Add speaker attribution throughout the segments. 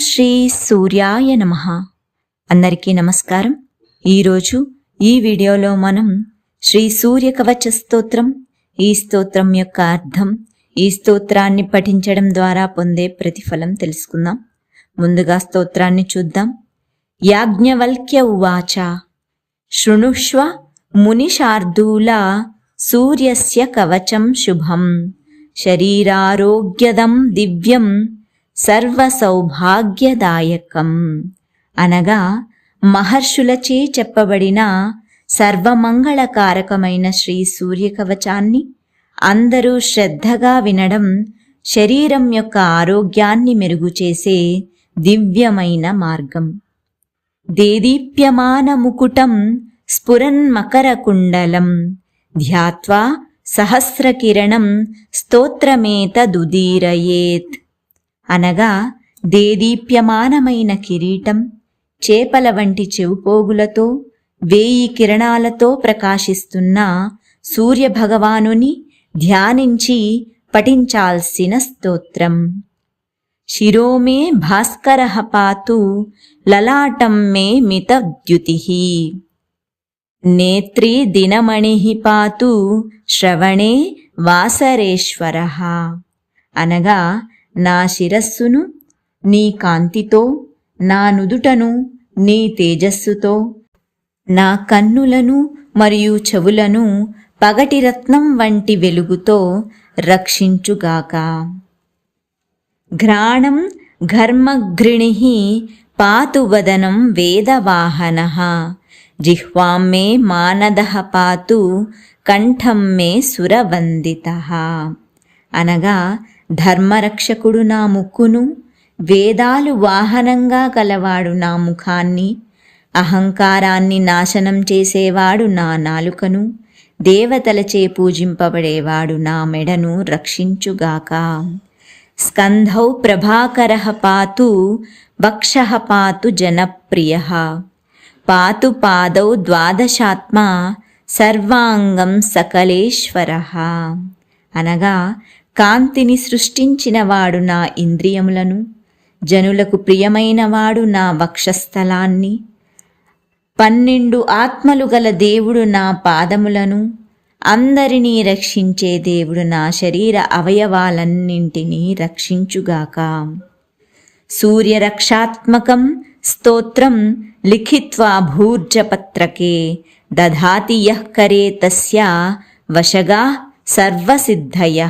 Speaker 1: శ్రీ సూర్యాయ నమ. అందరికీ నమస్కారం. ఈరోజు ఈ వీడియోలో మనం శ్రీ సూర్య కవచ స్తోత్రం ఈ స్తోత్రం యొక్క అర్థం ఈ స్తోత్రాన్ని పఠించడం ద్వారా పొందే ప్రతిఫలం తెలుసుకుందాం. ముందుగా స్తోత్రాన్ని చూద్దాం. యాజ్ఞవల్క్య ఉవాచ శృణుష్వ మునిషార్దూల సూర్యస్య కవచం శుభం శరీరారోగ్యదం దివ్యం సర్వ సౌభాగ్యదాయకం అనగా మహర్షులచే చెప్పబడిన సర్వమంగళకారకమైన శ్రీ సూర్యకవచాన్ని అందరూ శ్రద్ధగా వినడం శరీరం యొక్క ఆరోగ్యాన్ని మెరుగుచేసే దివ్యమైన మార్గం. దేదీప్యమాన ముకుటం స్ఫురన్మకరకుండలం ధ్యాత్వా సహస్రకిరణం స్తోత్రమేతదుదీరయేత్ అనగా దేదీప్యమానమైన కిరీటం చేపల వంటి చెవుపోగులతో వేయి కిరణాలతో ప్రకాశిస్తున్న సూర్యభగవానుని ధ్యానించి పఠించాల్సిన స్తోత్రం. శిరోమే భాస్కర పాతు లలాటం మే మితద్యుతి. నేత్రీ దినమణి పాతు శ్రవణే వాసరేశ్వర. అనగా నా శిరస్సును నీ కాంతితో నా నుదుటను నీ తేజస్సుతో నా కన్నులను మరియు చెవులను పగటిరత్నం వంటి వెలుగుతో రక్షించుగాక. ఘ్రాణం ఘర్మఘృణి పాతువదనం వేదవాహన. జిహ్వాం మే మానద పాతు కంఠం మే సురవందిత. అనగా ధర్మరక్షకుడు నా ముక్కును వేదాలు వాహనంగా కలవాడు నా ముఖాన్ని అహంకారాన్ని నాశనం చేసేవాడు నా నాలుకను దేవతలచే పూజింపబడేవాడు నా మెడను రక్షించుగాక. స్కంధౌ ప్రభాకర పాతు వక్ష పాతు జనప్రియ. పాతు పాదౌ ద్వాదశాత్మ సర్వాంగం సకలేశ్వర. అనగా కాంతిని సృష్టించినవాడు నా ఇంద్రియములను జనులకు ప్రియమైనవాడు నా వక్షస్థలాన్ని. పన్నెండు ఆత్మలు గల దేవుడు నా పాదములను అందరినీ రక్షించే దేవుడు నా శరీర అవయవాలన్నింటినీ రక్షించుగాక. సూర్యరక్షాత్మకం స్తోత్రం లిఖిత్వా భూర్జపత్రకే దధాతి యః కరే తస్య వశగా సర్వసిద్ధయ.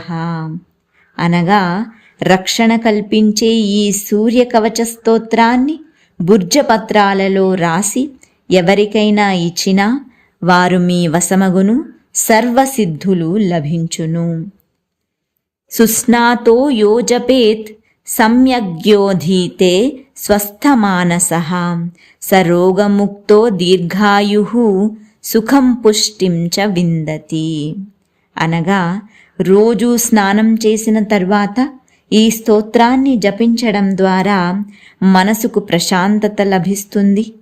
Speaker 1: అనగా రక్షణ కల్పించే ఈ సూర్యకవచ స్తోత్రాన్ని బుర్జపత్రాలలో రాసి ఎవరికైనా ఇచ్చినా వారు మీ వశమగును సర్వసిద్ధులు లభించును. సుస్నాతో యోజపేత్ సమ్యగ్యోధీతే స్వస్థమానస. సరోగముక్తో దీర్ఘాయు సుఖం పుష్టిం చ విందతి. అనగా రోజు స్నానం చేసిన తర్వాత ఈ స్తోత్రాన్ని జపించడం ద్వారా మనసుకు ప్రశాంతత లభిస్తుంది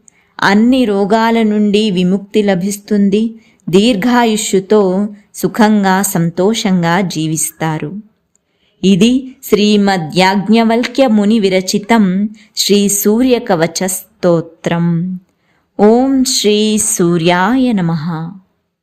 Speaker 1: అన్ని రోగాల నుండి విముక్తి లభిస్తుంది దీర్ఘాయుష్యుతో సుఖంగా సంతోషంగా జీవిస్తారు. ఇది శ్రీమద్యాజ్ఞవల్క్య ముని విరచితం శ్రీ సూర్యకవచ స్తోత్రం. ఓం శ్రీ సూర్యాయ నమః.